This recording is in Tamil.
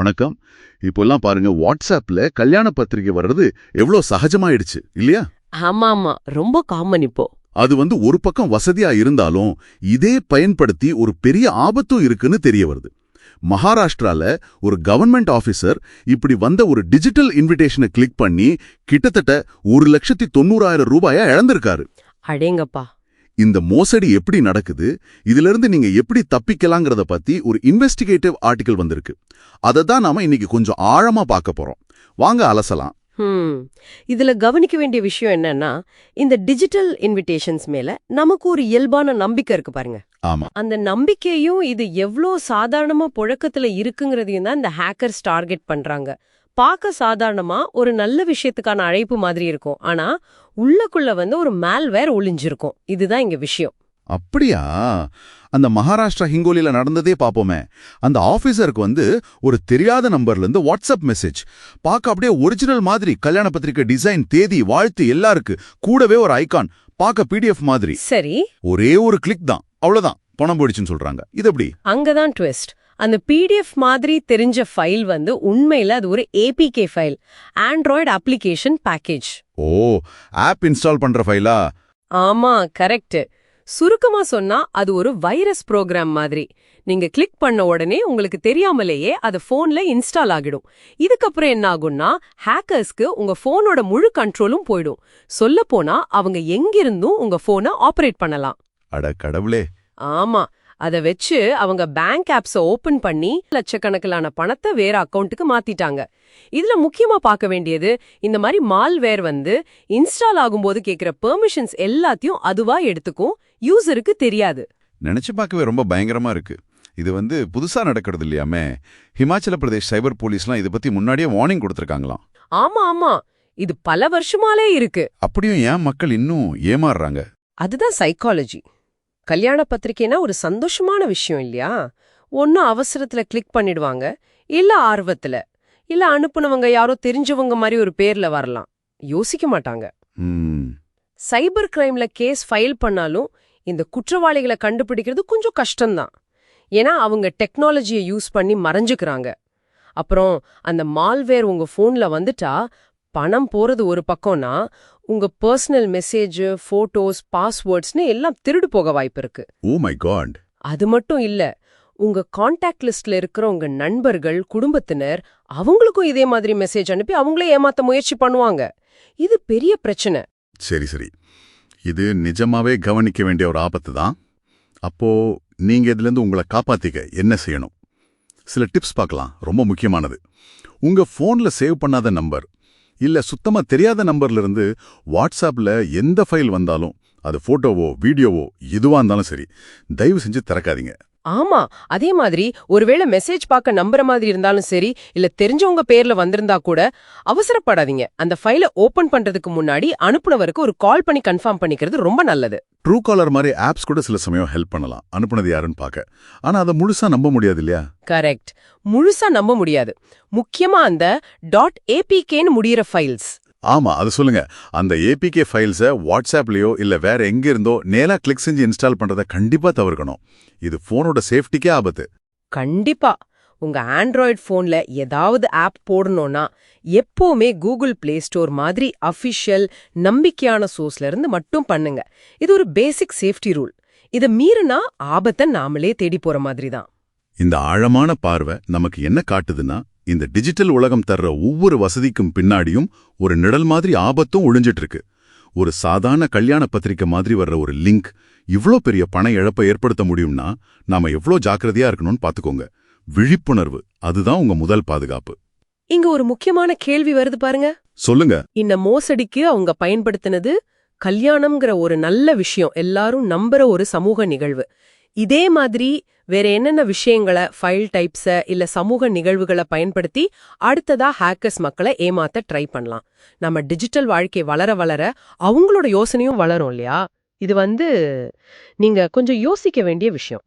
வணக்கம். இப்போல்லாம் பாருங்க வாட்ஸ்அப்ல கல்யாண பத்திரிக்கை வர்றது எவ்வளோ சகஜமாயிடுச்சு இல்லையா? ஆமா ஆமா ரொம்ப காமன் இப்போ. அது வந்து ஒரு பக்கம் வசதியா இருந்தாலும் இதே பயன்படுத்தி ஒரு பெரிய ஆபத்தும் இருக்குன்னு தெரிய வருது. மகாராஷ்டிரால ஒரு கவர்மெண்ட் ஆபீசர் இப்படி வந்த ஒரு டிஜிட்டல் இன்விடேஷனை கிளிக் பண்ணி கிட்டத்தட்ட ஒரு லட்சத்தி தொண்ணூறாயிரம் ரூபாயா இழந்திருக்காரு. அடேங்கப்பா. இந்த மோசடி எப்படி நடக்குது இதிலிருந்து நீங்க எப்படி தப்பிக்கலாங்கிறத பத்தி ஒரு இன்வெஸ்டிகேட்டிவ் ஆர்டிகல் வந்திருக்கு. அதை தான் நாம இன்னைக்கு கொஞ்சம் ஆழமா பார்க்க போறோம். வாங்க அலசலாம். இதுல கவனிக்க வேண்டிய விஷயம் என்னன்னா இந்த டிஜிட்டல் இன்விடேஷன்ஸ் மேல நமக்கு ஒரு இயல்பான நம்பிக்கை இருக்கு பாருங்க. ஆமா. அந்த நம்பிக்கையும் இது எவ்ளோ சாதாரணமா புழக்கத்துல இருக்குங்கிறதையும் தான் இந்த ஹேக்கர்ஸ் டார்கெட் பண்றாங்க. பார்க்க சாதாரணமா ஒரு நல்ல விஷயத்துக்கான அழைப்பு மாதிரி இருக்கும். ஆனா உள்ளக்குள்ள வந்து ஒரு மேல்வேர் ஒளிஞ்சிருக்கும். இதுதான் இங்க விஷயம். அப்படியா? அந்த மகாராஷ்டிரா ஹிங்கோலில நடந்ததே பாப்போமே. அந்த ஆபீசருக்கு வந்து ஒரு தெரியாத நம்பர்ல இருந்து வாட்ஸ்அப் மெசேஜ் பார்க்க அப்படியே ஒரிஜினல் மாதிரி கல்யாண பத்திரிக்கை டிசைன் தேதி வாழ்த்து எல்லா இருக்கு கூடவே ஒரு ஐகான் பார்க்க பிடிஎஃப் மாதிரி. சரி. ஒரே ஒரு கிளிக் தான். அவ்வளவுதான். பணம் போயிடுச்சுன்னு சொல்றாங்க. இது எப்படி? அங்கதான் ட்விஸ்ட் அந்த பிடிஎஃப் மாதிரி தெரிஞ்ச ஃபைல் வந்து உண்மையில அது ஒரு APK file Android application package ஓ ஆப் இன்ஸ்டால் பண்ற ஃபைலா ஆமா கரெக்ட் சுருக்கமா சொன்னா அது ஒரு வைரஸ் ப்ரோக்ராம் மாதிரி. நீங்க கிளிக் பண்ண உடனே உங்களுக்கு தெரியாமலேயே அது போன்ல இன்ஸ்டால் ஆகிடும். இதுக்கப்புறம் என்ன ஆகும்னா ஹேக்கர்ஸ்க்கு உங்க போனோட முழு கண்ட்ரோலும் போயிடும். சொல்ல போனா அவங்க எங்கிருந்தும் உங்க போனை ஆபரேட் பண்ணலாம். அட கடவுளே. ஆமா. அத வச்சு அவங்க பேங்க் ஆப்ஸ ஓபன் பண்ணி லட்சக்கணக்கிலான பணத்தை வேற அக்கவுண்ட்டுக்கு மாத்திட்டாங்க. இதுல முக்கியமா பார்க்க வேண்டியது இந்த மாதிரி மால்வேர் வந்து இன்ஸ்டால் ஆகும்போது கேக்குற பெர்மிஷன்ஸ் எல்லாத்தையும் அதுவா எடுத்துக்கும். யூசருக்கு தெரியாது. நினைச்சு பார்க்கவே ரொம்ப பயங்கரமா இருக்கு. இது வந்து புதுசா நடக்கிறது இல்லையாமே? ஹிமாச்சல பிரதேஷ் சைபர் போலீஸ்லாம் இதை பத்தி முன்னாடியே வார்னிங் கொடுத்துருக்காங்களாம். ஆமா ஆமா. இது பல வருஷமாலே இருக்கு. அப்படியும் ஏன் மக்கள் இன்னும் ஏமாறுறாங்க? அதுதான் சைக்காலஜி கல்யாண பத்திரிக்கைனா ஒரு சந்தோஷமான விஷயம் இல்லையா? ஒன்னும் அவசரத்துல கிளிக் பண்ணிடுவாங்க. இல்ல ஆர்வத்துல. இல்ல அனுப்புனவங்க யாரோ தெரிஞ்சவங்க மாதிரி ஒரு பேர்ல வரலாம். யோசிக்க மாட்டாங்க. சைபர் கிரைம்ல கேஸ் ஃபைல் பண்ணாலும் இந்த குற்றவாளிகளை கண்டுபிடிக்கிறது கொஞ்சம் கஷ்டம்தான். ஏன்னா அவங்க டெக்னாலஜியை யூஸ் பண்ணி மறைஞ்சுக்கிறாங்க. அப்புறம் அந்த மால்வேர் உங்க ஃபோன்ல வந்துட்டா பணம் போறது ஒரு பக்கம்னா உங்க பர்சனல் மெசேஜ் போட்டோஸ் பாஸ்வேர்ட்ஸ்னு எல்லாம் திருடு போக வாய்ப்பு இருக்கு. ஓ மை காட் அது மட்டும் இல்ல உங்க காண்டாக்ட் லிஸ்ட்ல இருக்கிற உங்க நண்பர்கள் குடும்பத்தினர் அவங்களுக்கும் இதே மாதிரி மெசேஜ் அனுப்பி அவங்களே ஏமாத்த முயற்சி பண்ணுவாங்க. இது பெரிய பிரச்சனை. சரி சரி. இது நிஜமாவே கவனிக்க வேண்டிய ஒரு ஆபத்து தான். அப்போ நீங்க இதுலேருந்து உங்களை காப்பாத்திக்க என்ன செய்யணும்? சில டிப்ஸ் பார்க்கலாம். ரொம்ப முக்கியமானது. உங்க ஃபோன்ல சேவ் பண்ணாத நம்பர் இல்ல சுத்தமா தெரியாத நம்பர்ல இருந்து வாட்ஸ்அப்ல எந்த ஃபைல் வந்தாலும் அது ஃபோட்டோவோ வீடியோவோ எதுவா இருந்தாலும் சரி தயவு செஞ்சு திறக்காதீங்க. ஆமா அதே மாதிரி ஒருவேளை மெசேஜ் பார்க்க நம்புற மாதிரி இருந்தாலும் சரி இல்ல தெரிஞ்சவங்க பேர்ல வந்திருந்தா கூட அவசரப்படாதீங்க. அந்த ஃபைலை ஓபன் பண்றதுக்கு முன்னாடி அனுப்புனவருக்கு ஒரு கால் பண்ணி கன்ஃபார்ம் பண்ணிக்கிறது ரொம்ப நல்லது. ட்ரூ காலர் மாதிரி ஆப்ஸ் கூட சில சமயம் ஹெல்ப் பண்ணலாம். அனுப்புனது யாருன்னு பார்க்க. ஆனா அதை முழுசா நம்ப முடியாது இல்லையா? கரெக்ட் முழுசா நம்ப முடியாது. முக்கியமா அந்த டாட் ஏபிகேன்னு முடியிற ஃபைல்ஸ் ஆமா அது சொல்லுங்க. அந்த ஏபிகே ஃபைல்ஸை வாட்ஸ்அப்லயோ இல்ல வேற எங்க இருந்தோ நேரா கிளிக் செஞ்சு இன்ஸ்டால் பண்றதை கண்டிப்பா தவிர்க்கணும். இது போனோட சேஃப்டிக்கே ஆபத்து. கண்டிப்பா. உங்க ஆண்ட்ராய்டு போன்ல ஏதாவது ஆப் போடணும்னா எப்பவுமே கூகுள் பிளே ஸ்டோர் மாதிரி அஃபிஷியல் நம்பிக்கையான சோர்ஸ்ல இருந்து மட்டும் பண்ணுங்க. இது ஒரு பேசிக் சேஃப்டி ரூல் இத மீறினா ஆபத்தை நாமளே தேடி போற மாதிரி தான். இந்த ஆழமான பார்வை நமக்கு என்ன காட்டுதுன்னா இந்த டிஜிட்டல் உலகம் தர்ற ஒவ்வொரு வசதிக்கும் பின்னாடியும் ஒரு நிழல் மாதிரி ஆபத்தும் ஒளிஞ்சிட்டு இருக்கு ஒரு சாதாரண கல்யாண பத்திரிக்கை மாதிரி வர்ற ஒரு லிங்க் இவ்ளோ பெரிய பண இழப்பை ஏற்படுத்த முடியும்னா நாம எவ்ளோ ஜாக்கிரதையா இருக்கணும்னு பாத்துக்கோங்க. விழிப்புணர்வு அதுதான் உங்க முதல் பாதுகாப்பு. இங்க ஒரு முக்கியமான கேள்வி வருது பாருங்க. சொல்லுங்க. இந்த மோசடிக்கு அவங்க பயன்படுத்தினது கல்யாணம்ங்கிற ஒரு நல்ல விஷயம் எல்லாரும் நம்புற ஒரு சமூக நிகழ்வு. இதே மாதிரி வேற என்னென்ன விஷயங்களை ஃபைல் டைப்ஸ இல்ல சமூக நிகழ்வுகளை பயன்படுத்தி அடுத்ததா ஹேக்கர்ஸ் மக்களை ஏமாத்த ட்ரை பண்ணலாம். நம்ம டிஜிட்டல் வாழ்க்கை வளர வளர அவங்களோட யோசனையும் வளரும் இல்லையா? இது வந்து நீங்க கொஞ்சம் யோசிக்க வேண்டிய விஷயம்.